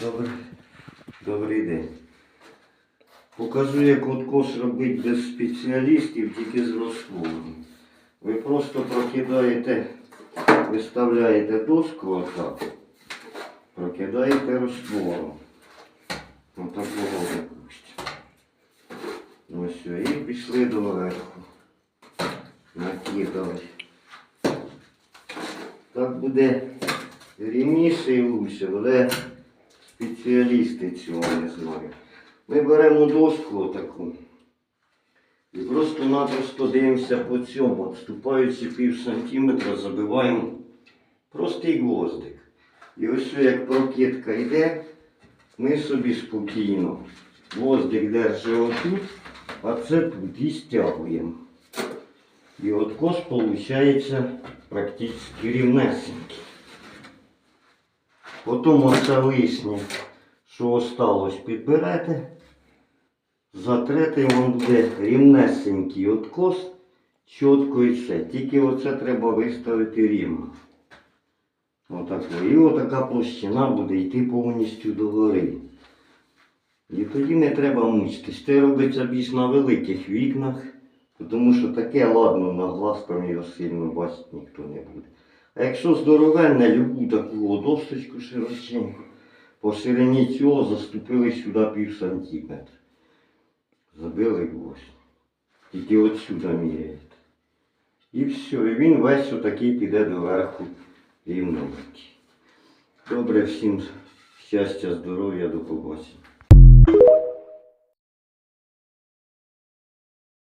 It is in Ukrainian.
Добрий, добрий день. Покажу, як откос робити без спеціалістів, тільки з розтвором. Ви просто прокидаєте, виставляєте доску отак, прокидаєте розтвором. Отакого випустимо. Ось все, і пішли доверху. Накидали. Так буде рівніше і лучше, буде спеціалісти цього не знають. Ми беремо доску таку і просто-напросто дивимося по цьому, відступаючи пів сантиметра, забиваємо простий гвоздик. І ось як прокидка йде, ми собі спокійно гвоздик держить отут, а це тут і стягуємо. І откос виходить практично рівнесенький. Потім оце лишнє, що осталось, підберете, затрете, вам буде рівнесенький откос, чітко і все. Тільки оце треба виставити рівно. Отако. І отака площина буде йти повністю до гори. І тоді не треба мучитись. Це робиться більш на великих вікнах, тому що таке ладно на глаз там його сильно бачити ніхто не буде. А якщо здоровенне, любу таку от досточку широченьку, по ширині цього заступили сюди пів сантиметра. Забили гвоздь. Тільки от сюди міряєте. І все, і він весь отакий піде доверху рівненький. Добре, всім щастя, здоров'я, до побачення.